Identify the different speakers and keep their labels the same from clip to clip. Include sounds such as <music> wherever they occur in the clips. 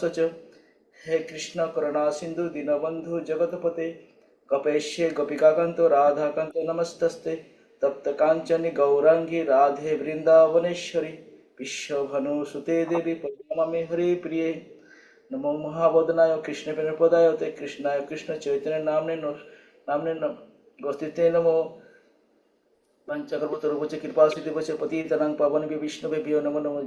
Speaker 1: सच हे कृष्ण करुणा सिंधु दीनबंधु जगतपते कपेश्ये गोपिकाकांत राधाकांत नमस्तस्ते तप्त कांचनि गौरांगी राधे वृंदावनेश्वरी विश्वभनु सुते देवी परिणामे हरे प्रिय नमो महाबोधनाय कृष्ण प्रेमपदाय ते कृष्णाय कृष्ण चैतन्य नामने नामने गोस्तिते नमो पंचकर्म तरुपचे कृपा सिद्धि पतितनां पावन भी विष्णु भी नमो नमो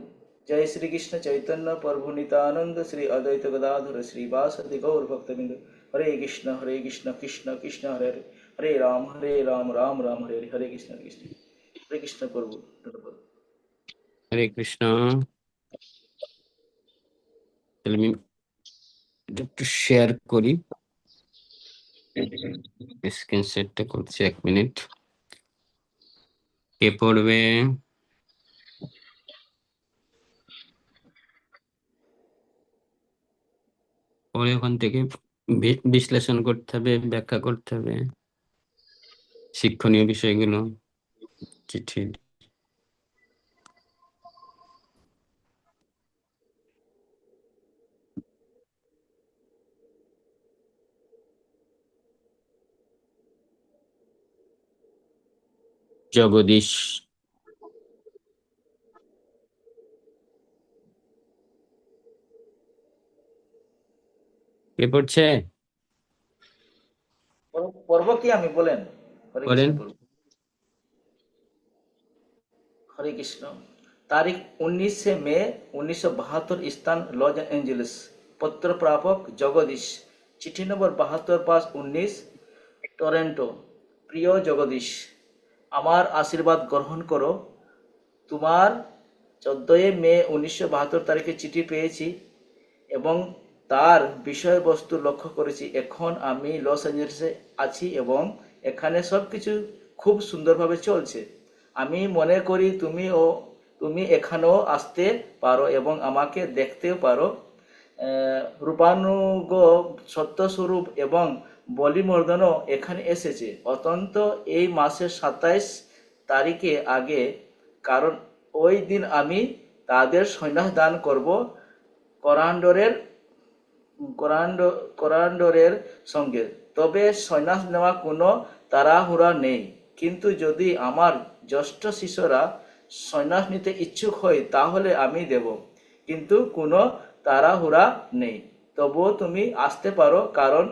Speaker 1: জয় শ্রীকৃষ্ণ চৈতন্য প্রভু নিতানন্দ শ্রী অদ্বৈত গদাধর শ্রীবাসদি গৌর ভক্তবিন্দু হরে কৃষ্ণ হরে কৃষ্ণ কৃষ্ণ কৃষ্ণ হরে হরে হরে রাম হরে রাম রাম রাম হরে হরে হরে কৃষ্ণ কৃষ্ণ হরে কৃষ্ণ
Speaker 2: প্রভু হরে কৃষ্ণ আমি একটু শেয়ার করি স্ক্রিন শেয়ারটা করছি এক মিনিট কে পড়বে পরে ওখান থেকে বিশ্লেষণ করতে হবে ব্যাখ্যা করতে হবে শিক্ষণীয় বিষয়গুলো চিঠি জগদীশ কে পড়ছে
Speaker 1: পড়বো কি আমি বলেন বলেন হরে কৃষ্ণ তারিখ উনিশে মে উনিশশো বাহাত্তর স্থান লস পত্র প্রাপক জগদীশ চিঠি নম্বর বাহাত্তর পাঁচ উনিশ টরেন্টো প্রিয় জগদীশ আমার আশীর্বাদ গ্রহণ করো তোমার চোদ্দই মে উনিশশো বাহাত্তর তারিখে চিঠি পেয়েছি এবং তার বিষয়বস্তু লক্ষ্য করেছি এখন আমি লস এঞ্জেলসে আছি এবং এখানে সব কিছু খুব সুন্দরভাবে চলছে আমি মনে করি তুমি ও তুমি এখানেও আসতে পারো এবং আমাকে দেখতেও পারো রূপানুগ সত্যস্বরূপ এবং বলিমর্দনও এখানে এসেছে অত্যন্ত এই মাসের সাতাইশ তারিখে আগে কারণ ওই দিন আমি তাদের সন্ন্যাস দান করব করান্ডরের করান্ডরের সঙ্গে তবে সন্ন্যাস নেওয়া কোনো তাড়াহুড়া নেই কিন্তু যদি আমার জ্যেষ্ঠ শিশুরা সন্ন্যাস নিতে ইচ্ছুক হয় তাহলে আমি দেব কিন্তু কোনো তাড়াহুড়া নেই তবুও তুমি আসতে পারো কারণ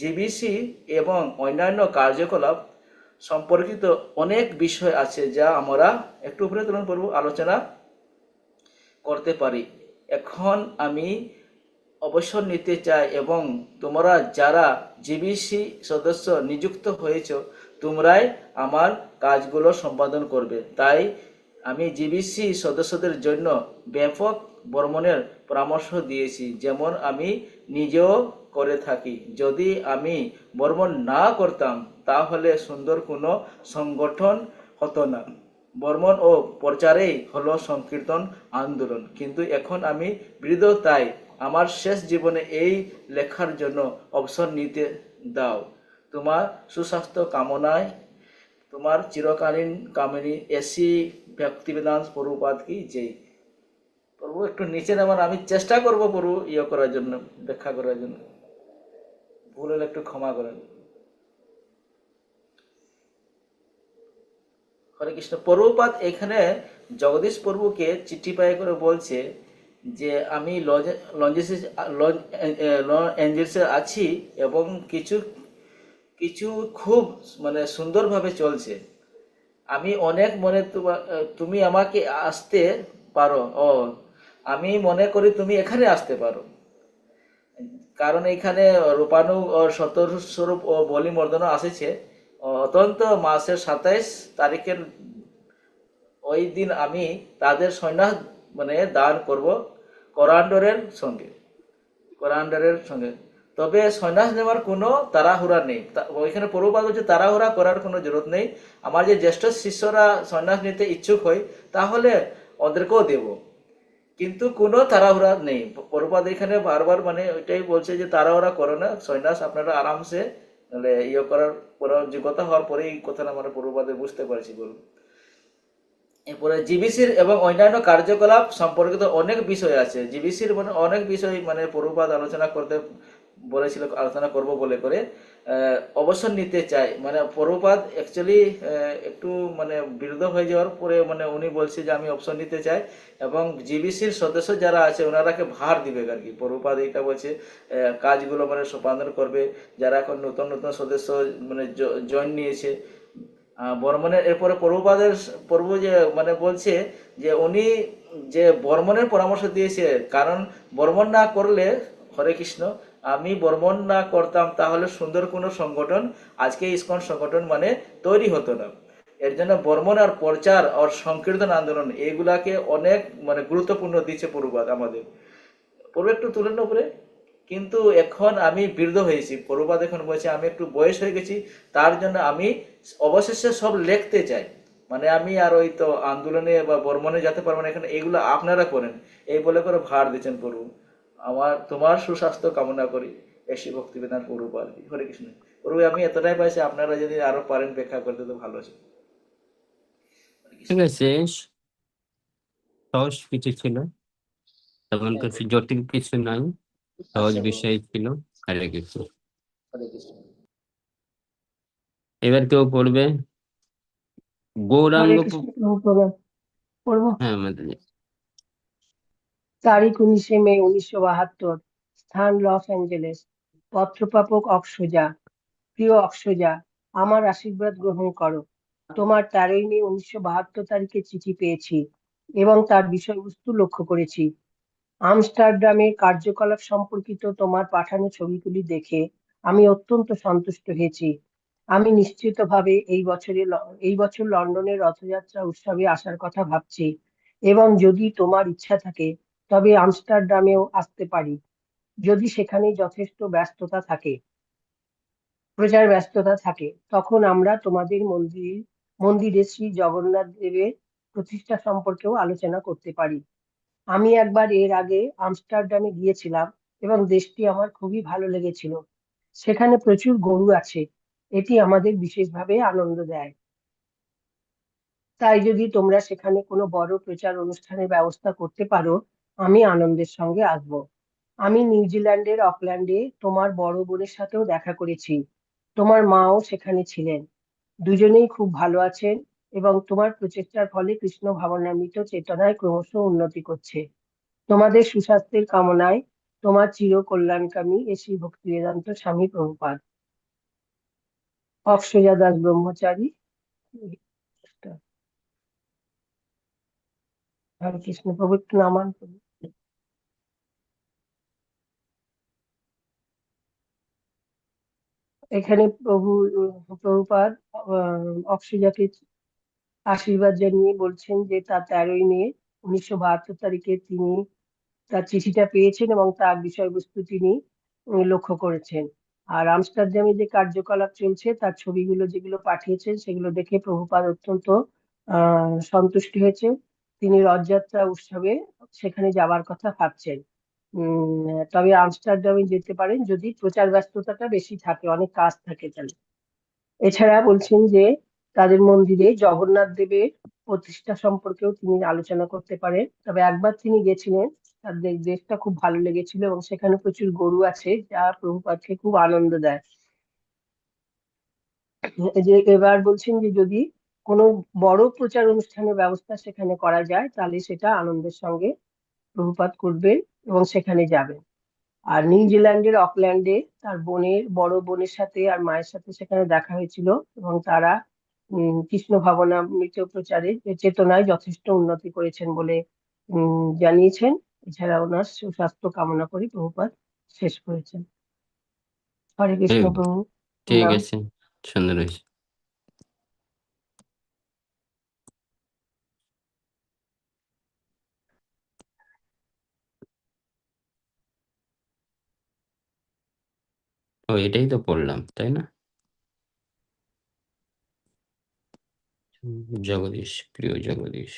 Speaker 1: জিবিসি এবং অন্যান্য কার্যকলাপ সম্পর্কিত অনেক বিষয় আছে যা আমরা একটু উপরে তুলন করব আলোচনা করতে পারি এখন আমি অবসর নিতে চায় এবং তোমরা যারা জিবিসি সদস্য নিযুক্ত হয়েছ তোমরাই আমার কাজগুলো সম্পাদন করবে তাই আমি জিবিসি সদস্যদের জন্য ব্যাপক ভ্রমণের পরামর্শ দিয়েছি যেমন আমি নিজেও করে থাকি যদি আমি ভ্রমণ না করতাম তাহলে সুন্দর কোনো সংগঠন হতো না ভ্রমণ ও প্রচারেই হলো সংকীর্তন আন্দোলন কিন্তু এখন আমি বৃদ্ধ তাই আমার শেষ জীবনে এই লেখার জন্য অবসর নিতে দাও তোমার সুস্বাস্থ্য কামনায় তোমার চিরকালীন কামিনী এসি ব্যক্তিবেদান প্রভুপাত কি যেই প্রভু একটু নিচে নেওয়ার আমি চেষ্টা করব প্রভু ইয়ে করার জন্য ব্যাখ্যা করার জন্য ভুল হলে একটু ক্ষমা করেন হরে কৃষ্ণ প্রভুপাত এখানে জগদীশ প্রভুকে চিঠি পায়ে করে বলছে যে আমি লজ লঞ্জেসে আছি এবং কিছু কিছু খুব মানে সুন্দরভাবে চলছে আমি অনেক মনে তুমি আমাকে আসতে পারো ও আমি মনে করি তুমি এখানে আসতে পারো কারণ এখানে রূপানু সতর স্বরূপ ও বলিমর্দনও আসেছে অত্যন্ত মাসের সাতাইশ তারিখের ওই দিন আমি তাদের সৈন্য মানে দান করব করান্ডরের সঙ্গে করান্ডরের সঙ্গে তবে সন্ন্যাস নেওয়ার কোনো তাড়াহুড়া নেই ওইখানে পরবাদ হচ্ছে তাড়াহুড়া করার কোনো জরুরত নেই আমার যে জ্যেষ্ঠ শিষ্যরা সন্ন্যাস নিতে ইচ্ছুক হয় তাহলে ওদেরকেও দেব কিন্তু কোনো তাড়াহুড়া নেই পরবাদ এখানে বারবার মানে ওইটাই বলছে যে তাড়াহুড়া করো না সন্ন্যাস আপনারা আরামসে মানে ইয়ে করার পর যোগ্যতা হওয়ার পরে এই কথাটা আমরা পরবাদে বুঝতে পারছি বলুন এরপরে জিবিসির এবং অন্যান্য কার্যকলাপ সম্পর্কিত অনেক বিষয় আছে জিবিসির মানে অনেক বিষয় মানে পরুপাত আলোচনা করতে বলেছিল আলোচনা করব বলে করে অবসর নিতে চাই মানে পরুপাত অ্যাকচুয়ালি একটু মানে বিরুদ্ধ হয়ে যাওয়ার পরে মানে উনি বলছে যে আমি অবসর নিতে চাই এবং জিবিসির সদস্য যারা আছে ওনারাকে ভার দিবে আর কি পরুপাত এটা বলছে কাজগুলো মানে সম্পাদন করবে যারা এখন নতুন নতুন সদস্য মানে জয়েন নিয়েছে বর্মনের এরপরে প্রভুপাদের প্রভু যে মানে বলছে যে উনি যে বর্মনের পরামর্শ দিয়েছে কারণ বর্মন না করলে হরে কৃষ্ণ আমি বর্মন না করতাম তাহলে সুন্দর কোনো সংগঠন আজকে ইস্কন সংগঠন মানে তৈরি হতো না এর জন্য বর্মন আর প্রচার আর সংকীর্তন আন্দোলন এগুলাকে অনেক মানে গুরুত্বপূর্ণ দিচ্ছে প্রভুপাদ আমাদের পূর্বে একটু তুলেন উপরে কিন্তু এখন আমি বৃদ্ধ হয়েছি প্রবাদ এখন বলছে আমি একটু বয়স হয়ে গেছি তার জন্য আমি অবশেষে সব লেখতে চাই মানে আমি আর ওই তো আন্দোলনে বা বর্মনে যেতে পারবো না এখানে এইগুলো আপনারা করেন এই বলে করে ভার দিচ্ছেন প্রভু আমার তোমার সুস্বাস্থ্য কামনা করি এসে ভক্তিবেদান প্রভু আর কি হরে কৃষ্ণ প্রভু আমি এতটাই পাইছি আপনারা যদি আরো পারেন ব্যাখ্যা করতে তো ভালো আছে
Speaker 2: ছিল তেমন কিছু জটিল কিছু নয় আচ্ছা, সহজ বিষয় ছিল হরে কৃষ্ণ এবার কেউ পড়বে গৌরাঙ্গ হ্যাঁ,
Speaker 1: তারিখ উনিশে মে উনিশশো বাহাত্তর স্থান লস অ্যাঞ্জেলেস পত্রপাপক অক্সজা প্রিয় অক্সজা আমার আশীর্বাদ গ্রহণ করো তোমার তেরোই মে উনিশশো বাহাত্তর তারিখে চিঠি পেয়েছি এবং তার বিষয়বস্তু লক্ষ্য করেছি আমস্টারডামের কার্যকলাপ সম্পর্কিত তোমার পাঠানো ছবিগুলি দেখে আমি অত্যন্ত সন্তুষ্ট হয়েছি আমি নিশ্চিতভাবে এই বছরে এই বছর লন্ডনের রথযাত্রা উৎসবে আসার কথা ভাবছি এবং যদি তোমার ইচ্ছা থাকে তবে আমস্টারডামেও আসতে পারি যদি সেখানে যথেষ্ট ব্যস্ততা থাকে প্রচার ব্যস্ততা থাকে তখন আমরা তোমাদের মন্দির মন্দিরে শ্রী জগন্নাথ দেবের প্রতিষ্ঠা সম্পর্কেও আলোচনা করতে পারি আমি একবার এর আগে আমস্টারডামে গিয়েছিলাম এবং দেশটি আমার খুবই ভালো লেগেছিল সেখানে প্রচুর গরু আছে এটি আমাদের বিশেষভাবে আনন্দ দেয় তাই যদি তোমরা সেখানে কোনো বড় প্রচার অনুষ্ঠানের ব্যবস্থা করতে পারো আমি আনন্দের সঙ্গে আসব আমি নিউজিল্যান্ডের অকল্যান্ডে তোমার বড় বোনের সাথেও দেখা করেছি তোমার মাও সেখানে ছিলেন দুজনেই খুব ভালো আছেন এবং তোমার প্রচেষ্টার ফলে কৃষ্ণ ভাবনামৃত চেতনায় ক্রমশ উন্নতি করছে তোমাদের সুস্বাস্থ্যের কামনায় তোমার চির কল্যাণকামী এ শ্রী বেদান্ত স্বামী প্রভুপাদ অক্ষয়া দাস ব্রহ্মচারী হরে কৃষ্ণ প্রভু একটু নামান প্রভু এখানে প্রভু প্রভুপাদ অক্সিজাকে আশীর্বাদ জানিয়ে বলছেন যে তার তেরোই মে উনিশশো বাহাত্তর তারিখে তিনি তার চিঠিটা পেয়েছেন এবং তার বিষয়বস্তু তিনি লক্ষ্য করেছেন আর আমস্টারডামে যে কার্যকলাপ চলছে তার ছবিগুলো যেগুলো পাঠিয়েছেন সেগুলো দেখে প্রভুপাদ অত্যন্ত সন্তুষ্ট হয়েছে তিনি রথযাত্রা উৎসবে সেখানে যাওয়ার কথা ভাবছেন তবে আমস্টারডামে যেতে পারেন যদি প্রচার ব্যস্ততাটা বেশি থাকে অনেক কাজ থাকে তাহলে এছাড়া বলছেন যে তাদের মন্দিরে জগন্নাথ দেবের প্রতিষ্ঠা সম্পর্কেও তিনি আলোচনা করতে পারেন তবে একবার তিনি গেছিলেন তার দেশটা খুব ভালো লেগেছিল এবং সেখানে প্রচুর গরু আছে যা প্রভুপাতকে খুব আনন্দ দেয় যে এবার বলছেন যে যদি কোনো বড় প্রচার অনুষ্ঠানের ব্যবস্থা সেখানে করা যায় তাহলে সেটা আনন্দের সঙ্গে প্রভুপাত করবেন এবং সেখানে যাবেন আর নিউজিল্যান্ডের অকল্যান্ডে তার বোনের বড় বোনের সাথে আর মায়ের সাথে সেখানে দেখা হয়েছিল এবং তারা কৃষ্ণ ভাবনামৃত প্রচারে চেতনায় যথেষ্ট উন্নতি করেছেন বলে জানিয়েছেন এছাড়া ওনার সুস্বাস্থ্য কামনা করে প্রভুপাত শেষ করেছেন
Speaker 2: হরে কৃষ্ণ প্রভু ঠিক আছে সুন্দর হয়েছে ও এটাই তো পড়লাম তাই না জগদীশ প্রিয় জগদীশ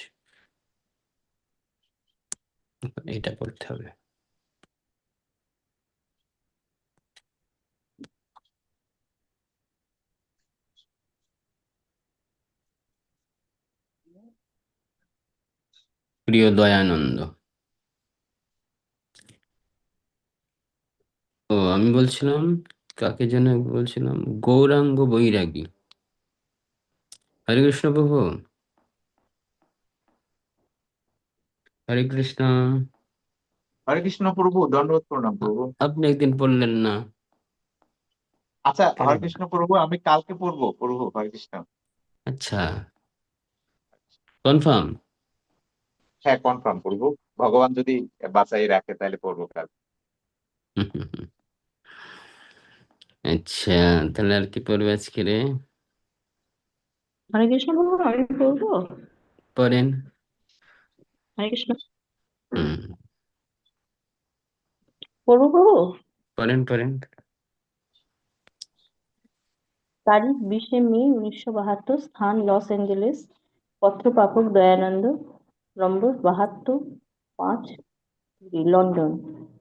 Speaker 2: এটা পড়তে হবে প্রিয় দয়ানন্দ ও আমি বলছিলাম কাকে যেন বলছিলাম গৌরাঙ্গ বৈরাগী হরে কৃষ্ণ প্রভু হরে কৃষ্ণ
Speaker 1: হরে কৃষ্ণ প্রভু দণ্ডবোধ প্রণাম প্রভু
Speaker 2: আপনি একদিন বললেন না
Speaker 1: আচ্ছা হরে কৃষ্ণ প্রভু আমি কালকে পড়বো প্রভু হরে কৃষ্ণ আচ্ছা কনফার্ম হ্যাঁ কনফার্ম করবো ভগবান যদি বাঁচাই রাখে তাহলে পড়বো কাল
Speaker 2: আচ্ছা তাহলে আর কি পড়বে আজকে রে
Speaker 1: হরে কৃষ্ণ বলবো আমি বলবো বলেন হরে কৃষ্ণ পড়বো পড়বো বলেন বলেন তারিখ বিশে মে উনিশশো বাহাত্তর স্থান লস এঞ্জেলেস পত্র পত্রপাপক দয়ানন্দ নম্বর বাহাত্তর পাঁচ লন্ডন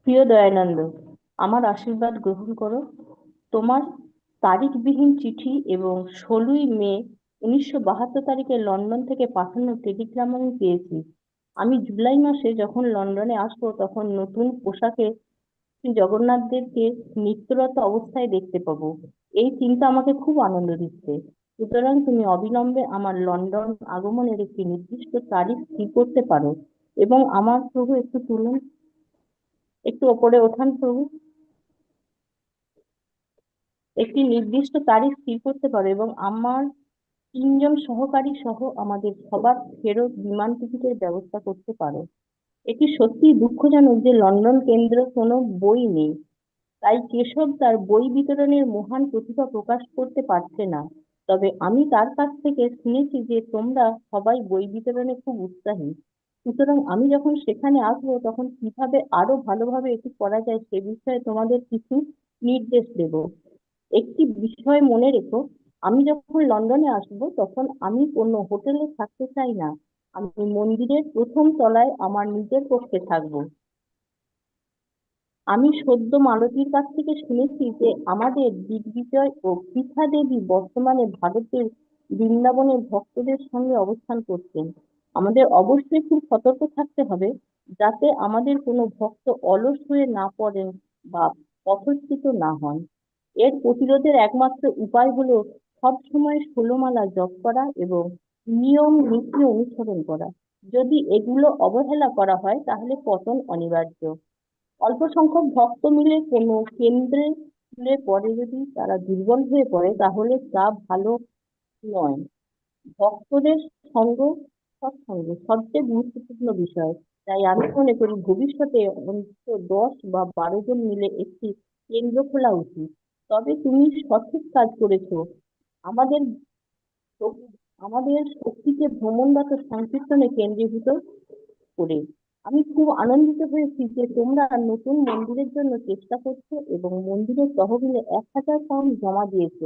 Speaker 1: প্রিয় দয়ানন্দ আমার আশীর্বাদ গ্রহণ করো তোমার তারিখবিহীন চিঠি এবং ষোলোই মে উনিশশো বাহাত্তর তারিখে লন্ডন থেকে পাঠানো টেলিগ্রাম আমি পেয়েছি আমি জুলাই মাসে যখন লন্ডনে আসবো তখন নতুন পোশাকে জগন্নাথদেরকে নিত্যরত অবস্থায় দেখতে পাবো এই চিন্তা আমাকে খুব আনন্দ দিচ্ছে সুতরাং তুমি অবিলম্বে আমার লন্ডন আগমনের একটি নির্দিষ্ট তারিখ স্থির করতে পারো এবং আমার প্রভু একটু তুলুন একটু ওপরে ওঠান প্রভু একটি নির্দিষ্ট তারিখ স্থির করতে পারো এবং আমার তিনজন সহকারী সহ আমাদের সবার ফেরত বিমান টিকিটের ব্যবস্থা করতে পারো এটি সত্যি দুঃখজনক যে লন্ডন কেন্দ্র কোনো বই নেই তাই কেশব তার বই বিতরণের মহান প্রতিভা প্রকাশ করতে পারছে না তবে আমি তার কাছ থেকে শুনেছি যে তোমরা সবাই বই বিতরণে খুব উৎসাহী সুতরাং আমি যখন সেখানে আসবো তখন কিভাবে আরো ভালোভাবে এটি করা যায় সে বিষয়ে তোমাদের কিছু নির্দেশ দেব একটি বিষয় মনে রেখো আমি যখন লন্ডনে আসব তখন আমি কোনো হোটেলে থাকতে চাই না আমি মন্দিরের প্রথম তলায় আমার নিজের পক্ষে থাকব আমি সদ্য মালতীর কাছ থেকে শুনেছি যে আমাদের দিগ্বিজয় ও পিঠা দেবী বর্তমানে ভারতের বৃন্দাবনের ভক্তদের সঙ্গে অবস্থান করছেন আমাদের অবশ্যই খুব সতর্ক থাকতে হবে যাতে আমাদের কোনো ভক্ত অলস হয়ে না পড়েন বা পথস্থিত না হন এর প্রতিরোধের একমাত্র উপায় হলো সবসময় ষোলমালা জপ করা এবং নিয়ম নীতি অনুসরণ করা যদি এগুলো অবহেলা করা হয় তাহলে পতন অনিবার্য অল্প সংখ্যক ভক্ত মিলে কোনো কেন্দ্রে পরে যদি তারা দুর্বল হয়ে পড়ে তাহলে তা ভালো নয় ভক্তদের সঙ্গ সৎসঙ্গ সবচেয়ে গুরুত্বপূর্ণ বিষয় তাই আমি মনে করি ভবিষ্যতে অন্তত দশ বা বারো জন মিলে একটি কেন্দ্র খোলা উচিত তবে তুমি সঠিক কাজ করেছো আমাদের আমাদের শক্তিকে ভ্রমণ দাতা সংকীর্তনে কেন্দ্রীভূত করে আমি খুব আনন্দিত হয়েছি যে তোমরা নতুন মন্দিরের জন্য চেষ্টা করছো এবং মন্দিরের তহবিলে এক হাজার পাউন্ড জমা দিয়েছে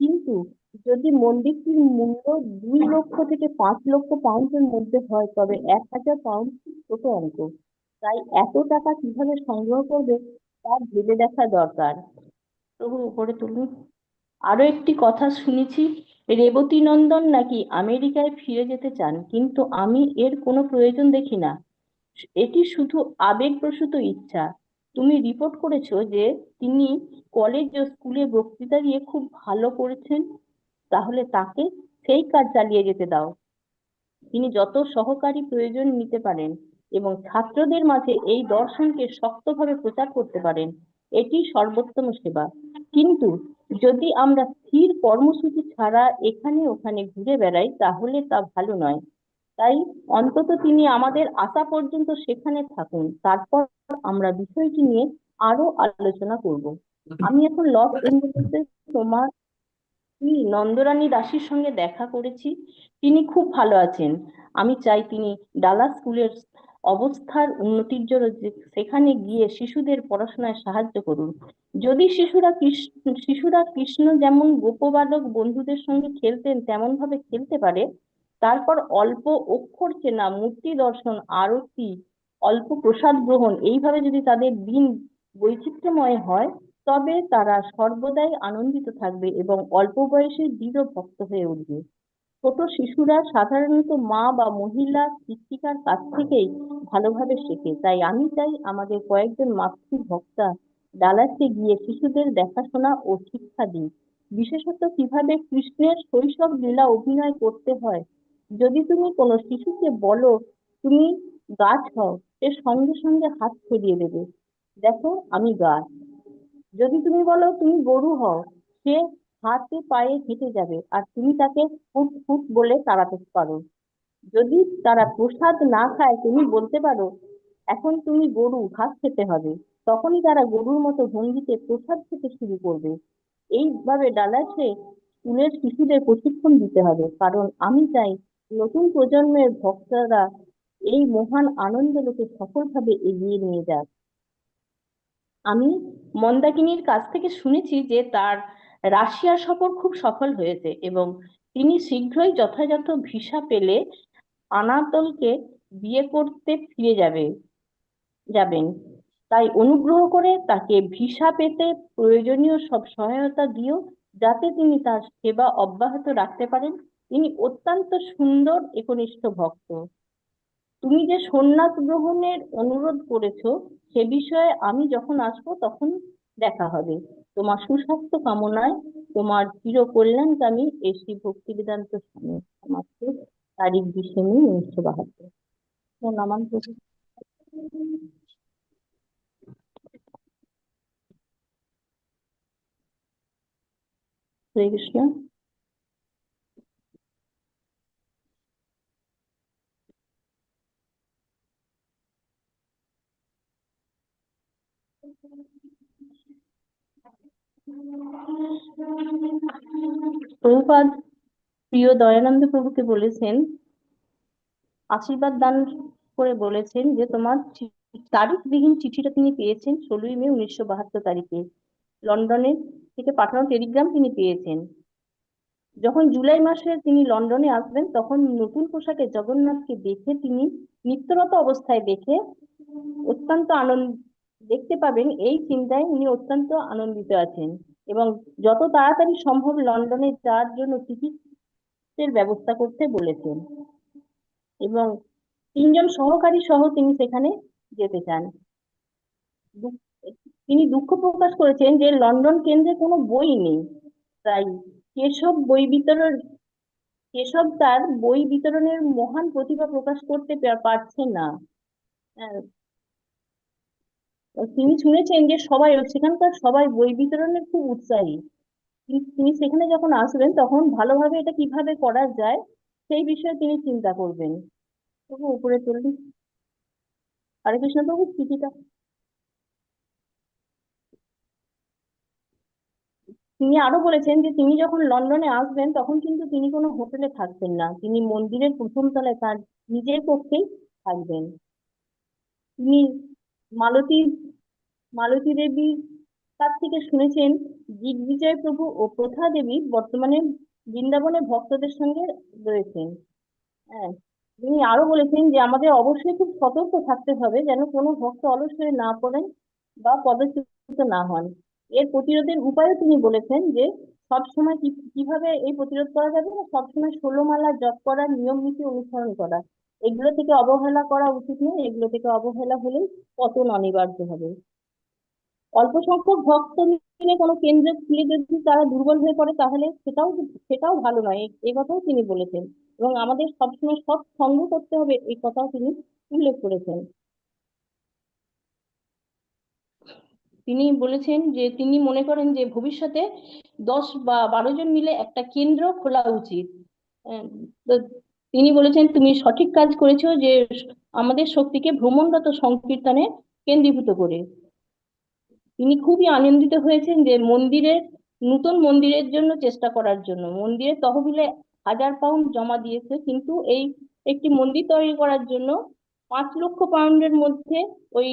Speaker 1: কিন্তু যদি মন্দিরটির মূল্য দুই লক্ষ থেকে পাঁচ লক্ষ পাউন্ডের মধ্যে হয় তবে এক হাজার পাউন্ড ছোট অঙ্ক তাই এত টাকা কিভাবে সংগ্রহ করবে তা ভেবে দেখা দরকার প্রভু উপরে তুলুন আরও একটি কথা শুনেছি রেবতী নন্দন নাকি আমেরিকায় ফিরে যেতে চান কিন্তু আমি এর কোনো প্রয়োজন দেখি না এটি শুধু আবেগপ্রসূত ইচ্ছা তুমি রিপোর্ট করেছ যে তিনি কলেজ ও স্কুলে বক্তৃতা দিয়ে খুব ভালো করেছেন তাহলে তাকে সেই কাজ চালিয়ে যেতে দাও তিনি যত সহকারী প্রয়োজন নিতে পারেন এবং ছাত্রদের মাঝে এই দর্শনকে শক্তভাবে প্রচার করতে পারেন এটি সর্বোত্তম সেবা কিন্তু যদি আমরা স্থির কর্মসূচি ছাড়া এখানে ওখানে ঘুরে বেড়াই তাহলে তা ভালো নয় তাই অন্তত তিনি আমাদের আসা পর্যন্ত সেখানে থাকুন তারপর আমরা বিষয়টি নিয়ে আরো আলোচনা করব আমি এখন লস এঞ্জেলসে তোমার নন্দরানী দাসীর সঙ্গে দেখা করেছি তিনি খুব ভালো আছেন আমি চাই তিনি ডালা স্কুলের অবস্থার উন্নতির জন্য সেখানে গিয়ে শিশুদের পড়াশোনায় সাহায্য করুন যদি শিশুরা শিশুরা কৃষ্ণ যেমন গোপবালক বন্ধুদের সঙ্গে খেলতেন তেমন ভাবে খেলতে পারে তারপর অল্প অক্ষর চেনা মূর্তি দর্শন আরতি অল্প প্রসাদ গ্রহণ এইভাবে যদি তাদের দিন বৈচিত্র্যময় হয় তবে তারা সর্বদাই আনন্দিত থাকবে এবং অল্প বয়সে দৃঢ় ভক্ত হয়ে উঠবে ছোট শিশুরা সাধারণত মা বা মহিলা শিক্ষিকার কাছ থেকেই ভালোভাবে শেখে তাই আমি চাই আমাদের কয়েকজন মাতৃভক্তা ডালাসে গিয়ে শিশুদের দেখাশোনা ও শিক্ষা দিই বিশেষত কিভাবে কৃষ্ণের শৈশব লীলা অভিনয় করতে হয় যদি তুমি কোনো শিশুকে বলো তুমি গাছ হও সে সঙ্গে সঙ্গে হাত ছড়িয়ে দেবে দেখো আমি গাছ যদি তুমি বলো তুমি গরু হও সে হাতে পায়ে হেঁটে যাবে আর তুমি তাকে ফুট ফুট বলে তাড়াতে পারো যদি তারা প্রসাদ না খায় তুমি বলতে পারো এখন তুমি গরু ঘাস খেতে হবে তখনই তারা গরুর মতো ভঙ্গিতে প্রসাদ খেতে শুরু করবে এইভাবে ডালাসে স্কুলের শিশুদের প্রশিক্ষণ দিতে হবে কারণ আমি চাই নতুন প্রজন্মের ভক্তরা এই মহান আনন্দলোকে সফলভাবে এগিয়ে নিয়ে যাক আমি মন্দাকিনীর কাছ থেকে শুনেছি যে তার রাশিয়ার সফর খুব সফল হয়েছে এবং তিনি শীঘ্রই যথাযথ ভিসা পেলে আনাতলকে বিয়ে করতে ফিরে যাবে যাবেন তাই অনুগ্রহ করে তাকে ভিসা পেতে প্রয়োজনীয় সব সহায়তা দিও যাতে তিনি তার সেবা অব্যাহত রাখতে পারেন তিনি অত্যন্ত সুন্দর একনিষ্ঠ ভক্ত তুমি যে সন্ন্যাস গ্রহণের অনুরোধ করেছো সে বিষয়ে আমি যখন আসবো তখন দেখা হবে তোমার সুস্বাস্থ্য কামনায় তোমার চির কল্যাণকামী এ ভক্তি বিদান্ত স্বামী সমাজকে তারিখ বিশে মে উনিশশো বাহাত্তর নামান প্রভুপাদ প্রিয় দয়ানন্দ প্রভুকে বলেছেন আশীর্বাদ দান করে বলেছেন যে তোমার তারিখবিহীন চিঠিটা তিনি পেয়েছেন ষোলোই মে উনিশশো বাহাত্তর তারিখে লন্ডনে থেকে পাঠানো টেলিগ্রাম তিনি পেয়েছেন যখন জুলাই মাসে তিনি লন্ডনে আসবেন তখন নতুন পোশাকে জগন্নাথকে দেখে তিনি নিত্যরত অবস্থায় দেখে অত্যন্ত আনন্দ দেখতে পাবেন এই চিন্তায় উনি অত্যন্ত আনন্দিত আছেন এবং যত তাড়াতাড়ি সম্ভব লন্ডনে যাওয়ার জন্য এর ব্যবস্থা করতে বলেছেন এবং তিনজন সহকারী সহ তিনি সেখানে যেতে চান তিনি দুঃখ প্রকাশ করেছেন যে লন্ডন কেন্দ্রে কোনো বই নেই তাই কেশব বই বিতরণ কেশব তার বই বিতরণের মহান প্রতিভা প্রকাশ করতে পারছে না তিনি শুনেছেন যে সবাই সেখানকার সবাই বই বিতরণের খুব উৎসাহী তিনি সেখানে যখন আসবেন তখন ভালোভাবে এটা কিভাবে করা যায় সেই বিষয়ে তিনি চিন্তা করবেন তবু উপরে তুললি হরে কৃষ্ণ প্রভু চিঠিটা তিনি আরো বলেছেন যে তিনি যখন লন্ডনে আসবেন তখন কিন্তু তিনি কোনো হোটেলে থাকবেন না তিনি মন্দিরের প্রথম তলায় তার নিজের পক্ষেই থাকবেন তিনি মালতী মালতী দেবীর কাছ থেকে শুনেছেন দিগ্বিজয় প্রভু ও প্রথা দেবী বর্তমানে বৃন্দাবনে ভক্তদের সঙ্গে রয়েছেন হ্যাঁ তিনি আরো বলেছেন যে আমাদের অবশ্যই খুব সতর্ক থাকতে হবে যেন কোনো ভক্ত অলস হয়ে না পড়েন বা পদচ্যুত না হন এর প্রতিরোধের উপায়ও তিনি বলেছেন যে সবসময় কিভাবে এই প্রতিরোধ করা যাবে না সবসময় ষোলো মালা জপ করার নিয়ম নীতি অনুসরণ করা এগুলো থেকে অবহেলা করা উচিত নয় এগুলো থেকে অবহেলা হলে পতন অনিবার্য হবে অল্প সংখ্যক ভক্ত মিলে কোনো কেন্দ্র খুলে যদি তারা দুর্বল হয়ে পড়ে তাহলে সেটাও সেটাও ভালো নয় এ কথাও তিনি বলেছেন এবং আমাদের সবসময় সব সঙ্গ করতে হবে এই কথাও তিনি উল্লেখ করেছেন তিনি বলেছেন যে তিনি মনে করেন যে ভবিষ্যতে দশ বা বারো জন মিলে একটা কেন্দ্র খোলা উচিত তিনি বলেছেন তুমি সঠিক কাজ করেছো যে আমাদের শক্তিকে ভ্রমণরত সংকীর্তনে কেন্দ্রীভূত করে তিনি খুবই আনন্দিত হয়েছেন যে মন্দিরের নতুন মন্দিরের জন্য চেষ্টা করার জন্য মন্দিরের তহবিলে হাজার পাউন্ড জমা দিয়েছে কিন্তু এই একটি মন্দির তৈরি করার জন্য পাঁচ লক্ষ পাউন্ডের মধ্যে ওই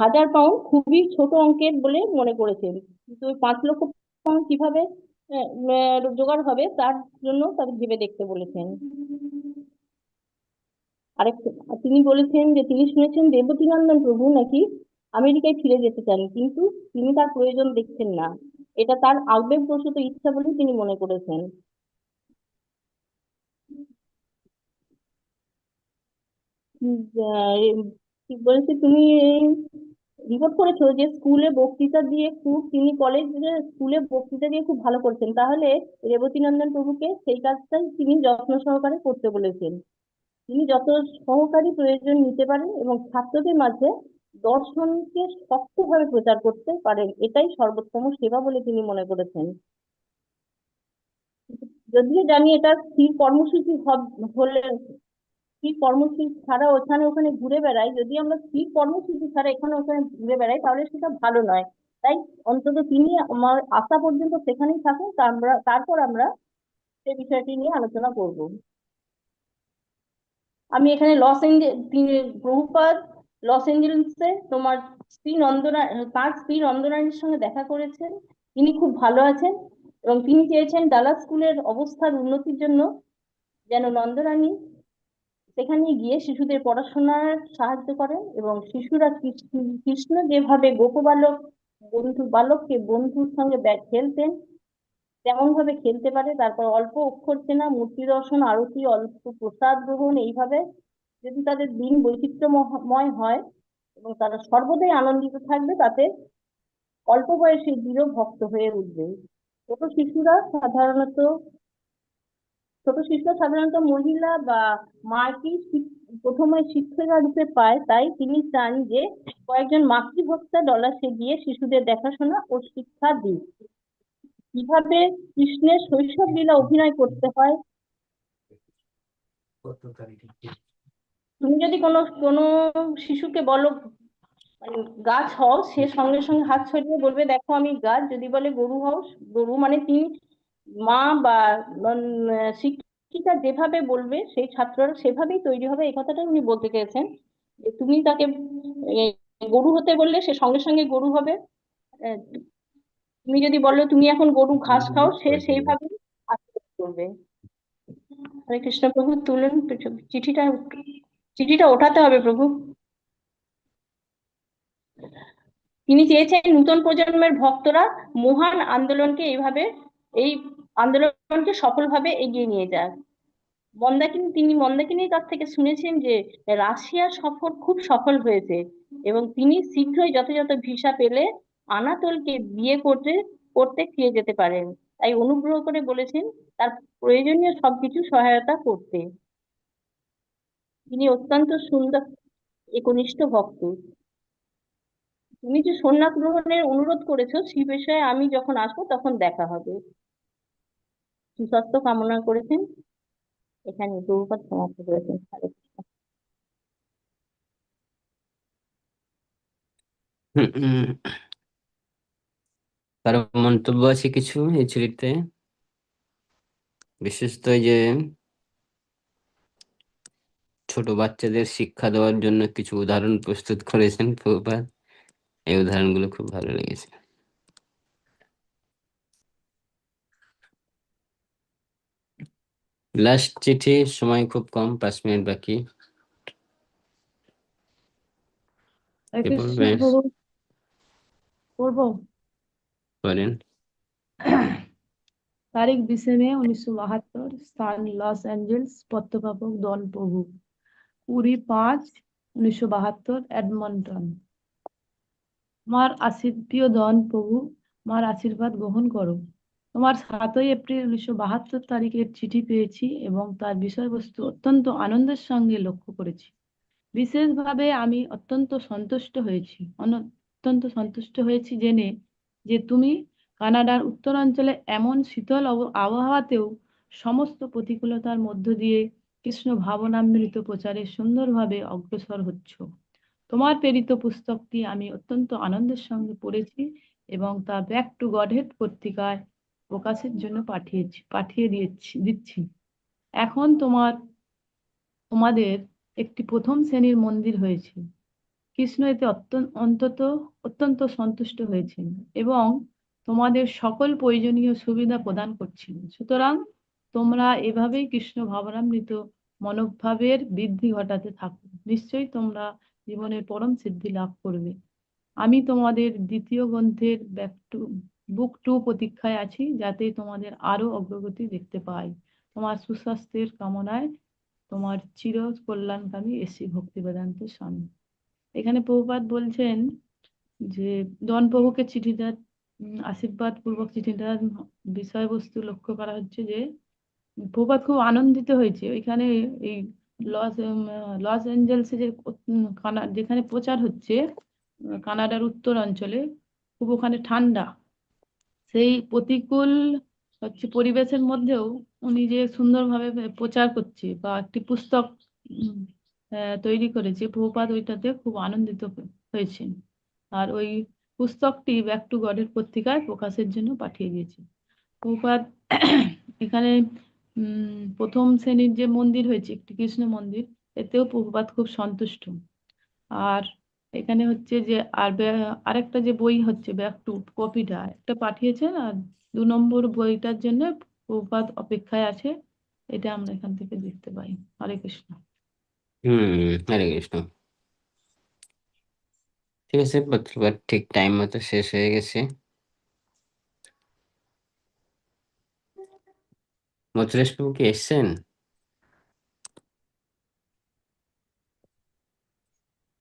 Speaker 1: হাজার পাউন্ড খুবই ছোট অঙ্কের বলে মনে করেছেন কিন্তু ওই পাঁচ লক্ষ পাউন্ড কিভাবে হ্যাঁ, জোগাড় হবে তার জন্য তাদের ভেবে দেখতে বলেছেন আরেকটা তিনি বলেছেন যে তিনি শুনেছেন নন্দন প্রভু নাকি আমেরিকায় ফিরে যেতে চান কিন্তু তিনি তার প্রয়োজন দেখছেন না এটা তার আবেগবশত ইচ্ছা বলে তিনি মনে করেছেন বলেছে তুমি রিপোর্ট করেছো যে স্কুলে বক্তৃতা দিয়ে খুব তিনি কলেজ স্কুলে বক্তৃতা দিয়ে খুব ভালো করছেন তাহলে রেবতীনন্দন প্রভুকে সেই কাজটাই তিনি যত্ন সহকারে করতে বলেছেন তিনি যত সহকারী প্রয়োজন নিতে পারেন এবং ছাত্রদের মাঝে দর্শনকে শক্তভাবে প্রচার করতে পারেন এটাই সর্বোত্তম সেবা বলে তিনি মনে করেছেন যদিও জানি এটা স্থির কর্মসূচি হলে ফ্রি কর্মসূচি ছাড়া ওখানে ওখানে ঘুরে বেড়াই যদি আমরা ফ্রি কর্মসূচি ছাড়া এখানে ওখানে ঘুরে বেড়াই তাহলে সেটা ভালো নয় তাই অন্তত তিনি আমার আসা পর্যন্ত সেখানেই থাকুন তারপর আমরা সে বিষয়টি নিয়ে আলোচনা করব আমি এখানে লস এঞ্জেল প্রভুপাদ লস এঞ্জেলসে তোমার স্ত্রী নন্দনা তার স্ত্রী নন্দনারীর সঙ্গে দেখা করেছেন তিনি খুব ভালো আছেন এবং তিনি চেয়েছেন ডালা স্কুলের অবস্থার উন্নতির জন্য যেন নন্দরানী সেখানে গিয়ে শিশুদের পড়াশোনার সাহায্য করেন এবং শিশুরা কৃষ্ণ যেভাবে গোপবালক বন্ধু বালককে বন্ধুর সঙ্গে খেলতেন তেমন ভাবে খেলতে পারে তারপর অল্প অক্ষর চেনা মূর্তি দর্শন আরতি অল্প প্রসাদ গ্রহণ এইভাবে যদি তাদের দিন বৈচিত্র্যময় হয় এবং তারা সর্বদাই আনন্দিত থাকবে তাতে অল্প বয়সে দৃঢ় ভক্ত হয়ে উঠবে ছোট শিশুরা সাধারণত ছোট শিষ্য সাধারণত মহিলা বা মাকে প্রথমে শিক্ষিকা রূপে পায় তাই তিনি চান যে কয়েকজন মাতৃভক্তা সে গিয়ে শিশুদের দেখাশোনা ও শিক্ষা দিক কিভাবে কৃষ্ণের শৈশব লীলা অভিনয় করতে হয় তুমি যদি কোনো কোনো শিশুকে বলো মানে গাছ হও সে সঙ্গে সঙ্গে হাত ছড়িয়ে বলবে দেখো আমি গাছ যদি বলে গরু হও গরু মানে তিনি মা বা শিক্ষিকা যেভাবে বলবে সেই ছাত্ররা সেভাবেই তৈরি হবে এই কথাটাই উনি বলতে চেয়েছেন যে তুমি তাকে গরু হতে বললে সে সঙ্গে সঙ্গে গরু হবে তুমি যদি বলো তুমি এখন গরু ঘাস খাও সে সেইভাবে করবে হরে কৃষ্ণ প্রভু তুলেন চিঠিটা চিঠিটা ওঠাতে হবে প্রভু তিনি চেয়েছেন নতুন প্রজন্মের ভক্তরা মহান আন্দোলনকে এইভাবে এই আন্দোলনকে সফলভাবে এগিয়ে নিয়ে যান মন্দাকিনী তিনি মন্দাকিনীর কাছ থেকে শুনেছেন যে রাশিয়ার সফর খুব সফল হয়েছে এবং তিনি শীঘ্রই যথাযথ ভিসা পেলে আনাতোলকে বিয়ে করতে করতে ফিরে যেতে পারেন তাই অনুগ্রহ করে বলেছেন তার প্রয়োজনীয় সবকিছু সহায়তা করতে তিনি অত্যন্ত সুন্দর একনিষ্ঠ ভক্ত তুমি যে সন্ন্যাস গ্রহণের অনুরোধ করেছো সেই বিষয়ে আমি যখন আসবো তখন দেখা হবে সুস্বাস্থ্য কামনা করেছেন এখানে প্রভুপাত সমাপ্ত করেছেন হরে কৃষ্ণ
Speaker 2: কারো মন্তব্য আছে কিছু এই ছুরিতে বিশেষত যে ছোট বাচ্চাদের শিক্ষা দেওয়ার জন্য কিছু উদাহরণ প্রস্তুত করেছেন প্রভুপাত এই উদাহরণগুলো খুব ভালো লেগেছে লাস্ট চিঠি সময় খুব কম পাঁচ মিনিট বাকি
Speaker 1: করেন তারিখ বিশে মে উনিশশো বাহাত্তর স্থান লস অ্যাঞ্জেলস পত্রপাপক দল প্রভু কুড়ি পাঁচ উনিশশো বাহাত্তর এডমন্টন আমার আশীর্বাদ প্রিয় দন প্রভু আমার আশীর্বাদ গ্রহণ করো তোমার সাতই এপ্রিল উনিশশো বাহাত্তর তারিখের চিঠি পেয়েছি এবং তার বিষয়বস্তু অত্যন্ত আনন্দের সঙ্গে লক্ষ্য করেছি বিশেষভাবে আমি অত্যন্ত সন্তুষ্ট হয়েছি অত্যন্ত সন্তুষ্ট হয়েছি জেনে যে তুমি কানাডার উত্তরাঞ্চলে এমন শীতল আবহাওয়াতেও সমস্ত প্রতিকূলতার মধ্য দিয়ে কৃষ্ণ ভাবনামৃত প্রচারে সুন্দরভাবে অগ্রসর হচ্ছ তোমার প্রেরিত পুস্তকটি আমি অত্যন্ত আনন্দের সঙ্গে পড়েছি এবং তা ব্যাক টু গডহেড পত্রিকায় প্রকাশের জন্য পাঠিয়েছি পাঠিয়ে দিয়েছি দিচ্ছি এখন তোমার তোমাদের একটি প্রথম শ্রেণীর মন্দির হয়েছে কৃষ্ণ এতে অন্তত অত্যন্ত সন্তুষ্ট হয়েছেন এবং তোমাদের সকল প্রয়োজনীয় সুবিধা প্রদান করছিল সুতরাং তোমরা এভাবেই কৃষ্ণ ভাবনামৃত মনোভাবের বৃদ্ধি ঘটাতে থাকো নিশ্চয়ই তোমরা জীবনের পরম সিদ্ধি লাভ করবে আমি তোমাদের দ্বিতীয় গ্রন্থের বুক টু প্রতীক্ষায় আছি যাতে তোমাদের আরও অগ্রগতি দেখতে পাই তোমার সুস্বাস্থ্যের কামনায় তোমার চির কল্যাণকামী এসি ভক্তি বেদান্ত স্বামী এখানে প্রভুপাত বলছেন যে দন প্রভুকে চিঠিটা আশীর্বাদ পূর্বক চিঠিটার বিষয়বস্তু লক্ষ্য করা হচ্ছে যে প্রভুপাত খুব আনন্দিত হয়েছে ওইখানে এই লস লস এঞ্জেলস যে যেখানে প্রচার হচ্ছে কানাডার উত্তর অঞ্চলে খুব ওখানে ঠান্ডা সেই প্রতিকূল হচ্ছে পরিবেশের মধ্যেও উনি যে সুন্দরভাবে প্রচার করছে বা একটি পুস্তক তৈরি করেছে প্রভুপাত ওইটাতে খুব আনন্দিত হয়েছেন আর ওই পুস্তকটি ব্যাক টু গডের পত্রিকায় প্রকাশের জন্য পাঠিয়ে দিয়েছে প্রভুপাত <clears throat> এখানে প্রথম শ্রেণীর যে মন্দির হয়েছে একটি কৃষ্ণ মন্দির এতেও প্রভুপাত খুব সন্তুষ্ট আর এখানে হচ্ছে যে আর আরেকটা যে বই হচ্ছে ব্যাক টু কপিটা একটা পাঠিয়েছেন আর দু নম্বর বইটার জন্য প্রপাত অপেক্ষায় আছে এটা আমরা এখান থেকে দেখতে পাই হরে কৃষ্ণ হুম হরে কৃষ্ণ
Speaker 2: ঠিক আছে পত্রপাঠ ঠিক টাইম মতো শেষ হয়ে গেছে মথুরেশ কি এসছেন